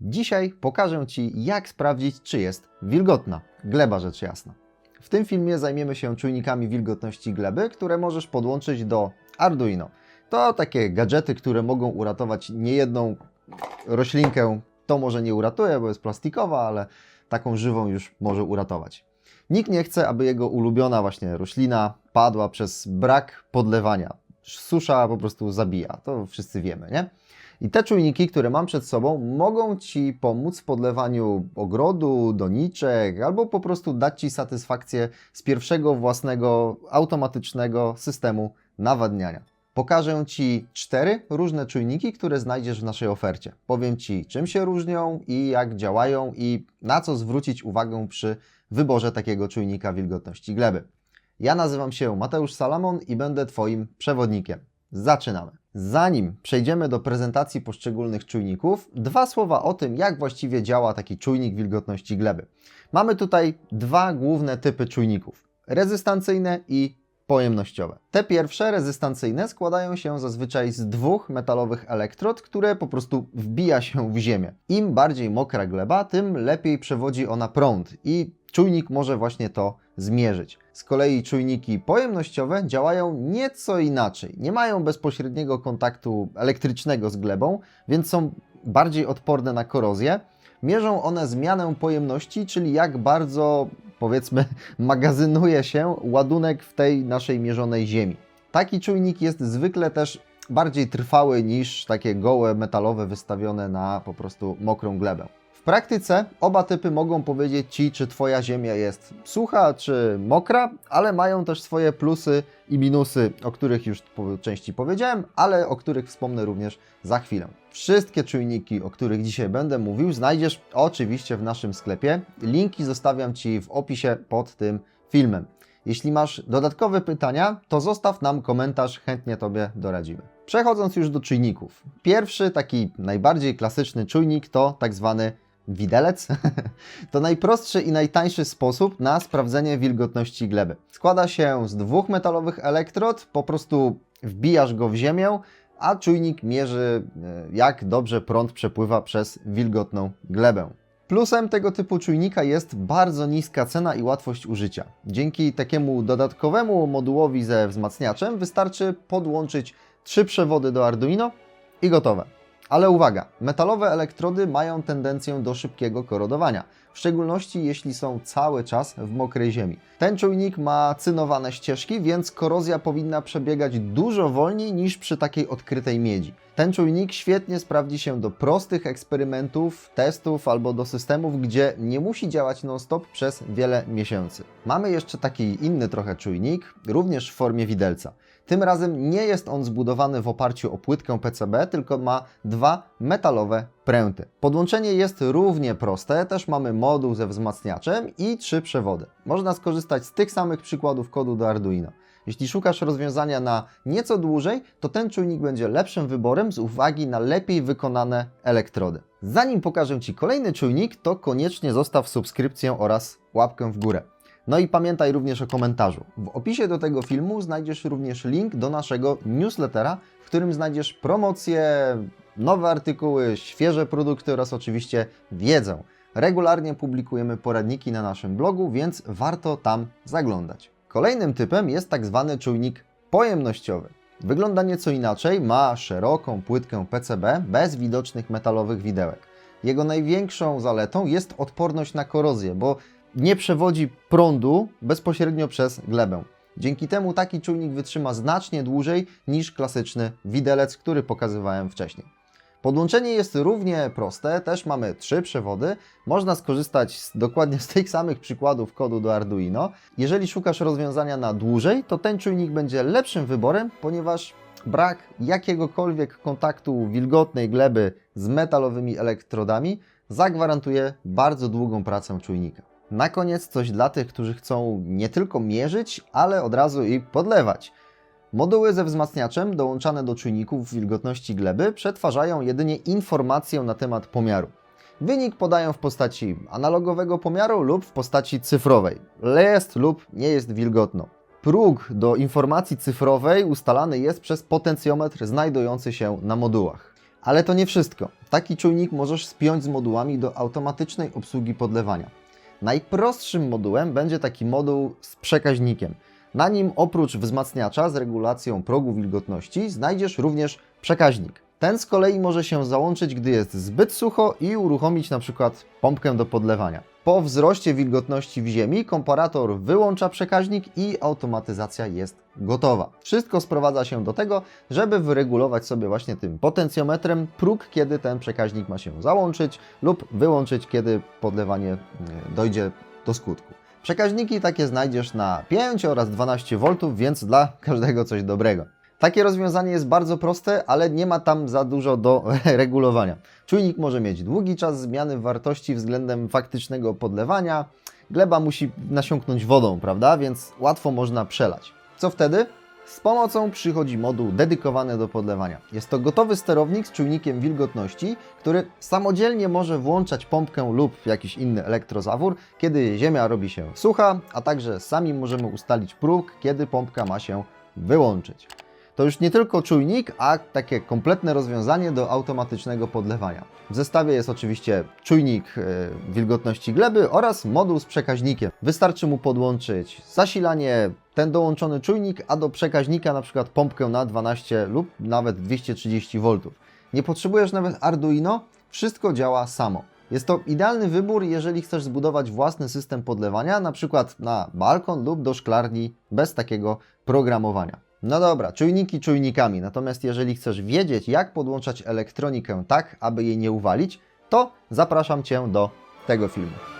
Dzisiaj pokażę Ci, jak sprawdzić, czy jest wilgotna. Gleba rzecz jasna. W tym filmie zajmiemy się czujnikami wilgotności gleby, które możesz podłączyć do Arduino. To takie gadżety, które mogą uratować niejedną roślinkę. To może nie uratuje, bo jest plastikowa, ale taką żywą już może uratować. Nikt nie chce, aby jego ulubiona właśnie roślina padła przez brak podlewania. Susza po prostu zabija, to wszyscy wiemy, nie? I te czujniki, które mam przed sobą, mogą Ci pomóc w podlewaniu ogrodu, doniczek, albo po prostu dać Ci satysfakcję z pierwszego własnego automatycznego systemu nawadniania. Pokażę Ci cztery różne czujniki, które znajdziesz w naszej ofercie. Powiem Ci, czym się różnią i jak działają i na co zwrócić uwagę przy wyborze takiego czujnika wilgotności gleby. Ja nazywam się Mateusz Salamon i będę Twoim przewodnikiem. Zaczynamy. Zanim przejdziemy do prezentacji poszczególnych czujników, dwa słowa o tym, jak właściwie działa taki czujnik wilgotności gleby. Mamy tutaj dwa główne typy czujników: rezystancyjne i pojemnościowe. Te pierwsze, rezystancyjne, składają się zazwyczaj z dwóch metalowych elektrod, które po prostu wbija się w ziemię. Im bardziej mokra gleba, tym lepiej przewodzi ona prąd i czujnik może właśnie to zmierzyć. Z kolei czujniki pojemnościowe działają nieco inaczej. Nie mają bezpośredniego kontaktu elektrycznego z glebą, więc są bardziej odporne na korozję. Mierzą one zmianę pojemności, czyli jak bardzo, powiedzmy, magazynuje się ładunek w tej naszej mierzonej ziemi. Taki czujnik jest zwykle też bardziej trwały niż takie gołe metalowe wystawione na po prostu mokrą glebę. Praktyce oba typy mogą powiedzieć Ci, czy Twoja ziemia jest sucha czy mokra, ale mają też swoje plusy i minusy, o których już po części powiedziałem, ale o których wspomnę również za chwilę. Wszystkie czujniki, o których dzisiaj będę mówił, znajdziesz oczywiście w naszym sklepie. Linki zostawiam Ci w opisie pod tym filmem. Jeśli masz dodatkowe pytania, to zostaw nam komentarz, chętnie Tobie doradzimy. Przechodząc już do czujników. Pierwszy, taki najbardziej klasyczny czujnik to tak zwany widelec. to najprostszy i najtańszy sposób na sprawdzenie wilgotności gleby. Składa się z dwóch metalowych elektrod, po prostu wbijasz go w ziemię, a czujnik mierzy, e, jak dobrze prąd przepływa przez wilgotną glebę. Plusem tego typu czujnika jest bardzo niska cena i łatwość użycia. Dzięki takiemu dodatkowemu modułowi ze wzmacniaczem wystarczy podłączyć trzy przewody do Arduino i gotowe. Ale uwaga, metalowe elektrody mają tendencję do szybkiego korodowania, w szczególności jeśli są cały czas w mokrej ziemi. Ten czujnik ma cynowane ścieżki, więc korozja powinna przebiegać dużo wolniej niż przy takiej odkrytej miedzi. Ten czujnik świetnie sprawdzi się do prostych eksperymentów, testów albo do systemów, gdzie nie musi działać non-stop przez wiele miesięcy. Mamy jeszcze taki inny trochę czujnik, również w formie widelca. Tym razem nie jest on zbudowany w oparciu o płytkę PCB, tylko ma dwa metalowe pręty. Podłączenie jest równie proste, też mamy moduł ze wzmacniaczem i trzy przewody. Można skorzystać z tych samych przykładów kodu do Arduino. Jeśli szukasz rozwiązania na nieco dłużej, to ten czujnik będzie lepszym wyborem z uwagi na lepiej wykonane elektrody. Zanim pokażę Ci kolejny czujnik, to koniecznie zostaw subskrypcję oraz łapkę w górę. No i pamiętaj również o komentarzu. W opisie do tego filmu znajdziesz również link do naszego newslettera, w którym znajdziesz promocje, nowe artykuły, świeże produkty oraz oczywiście wiedzę. Regularnie publikujemy poradniki na naszym blogu, więc warto tam zaglądać. Kolejnym typem jest tak zwany czujnik pojemnościowy. Wygląda nieco inaczej, ma szeroką płytkę PCB bez widocznych metalowych widełek. Jego największą zaletą jest odporność na korozję, bo nie przewodzi prądu bezpośrednio przez glebę. Dzięki temu taki czujnik wytrzyma znacznie dłużej niż klasyczny widelec, który pokazywałem wcześniej. Podłączenie jest równie proste, też mamy trzy przewody. Można skorzystać z, dokładnie z tych samych przykładów kodu do Arduino. Jeżeli szukasz rozwiązania na dłużej, to ten czujnik będzie lepszym wyborem, ponieważ brak jakiegokolwiek kontaktu wilgotnej gleby z metalowymi elektrodami zagwarantuje bardzo długą pracę czujnika. Na koniec coś dla tych, którzy chcą nie tylko mierzyć, ale od razu i podlewać. Moduły ze wzmacniaczem dołączane do czujników wilgotności gleby przetwarzają jedynie informację na temat pomiaru. Wynik podają w postaci analogowego pomiaru lub w postaci cyfrowej. Jest lub nie jest wilgotno. Próg do informacji cyfrowej ustalany jest przez potencjometr znajdujący się na modułach. Ale to nie wszystko. Taki czujnik możesz spiąć z modułami do automatycznej obsługi podlewania. Najprostszym modułem będzie taki moduł z przekaźnikiem. Na nim oprócz wzmacniacza z regulacją progu wilgotności znajdziesz również przekaźnik. Ten z kolei może się załączyć, gdy jest zbyt sucho i uruchomić przykład pompkę do podlewania. Po wzroście wilgotności w ziemi komparator wyłącza przekaźnik i automatyzacja jest gotowa. Wszystko sprowadza się do tego, żeby wyregulować sobie właśnie tym potencjometrem próg, kiedy ten przekaźnik ma się załączyć lub wyłączyć, kiedy podlewanie e, dojdzie do skutku. Przekaźniki takie znajdziesz na 5 oraz 12 V, więc dla każdego coś dobrego. Takie rozwiązanie jest bardzo proste, ale nie ma tam za dużo do regulowania. Czujnik może mieć długi czas zmiany wartości względem faktycznego podlewania. Gleba musi nasiąknąć wodą, prawda? Więc łatwo można przelać. Co wtedy? Z pomocą przychodzi moduł dedykowany do podlewania. Jest to gotowy sterownik z czujnikiem wilgotności, który samodzielnie może włączać pompkę lub jakiś inny elektrozawór, kiedy ziemia robi się sucha, a także sami możemy ustalić próg, kiedy pompka ma się wyłączyć. To już nie tylko czujnik, a takie kompletne rozwiązanie do automatycznego podlewania. W zestawie jest oczywiście czujnik e, wilgotności gleby oraz moduł z przekaźnikiem. Wystarczy mu podłączyć zasilanie, ten dołączony czujnik, a do przekaźnika na przykład pompkę na 12 lub nawet 230 V. Nie potrzebujesz nawet Arduino, wszystko działa samo. Jest to idealny wybór, jeżeli chcesz zbudować własny system podlewania, na przykład na balkon lub do szklarni bez takiego programowania. No dobra, czujniki czujnikami, natomiast jeżeli chcesz wiedzieć, jak podłączać elektronikę tak, aby jej nie uwalić, to zapraszam Cię do tego filmu.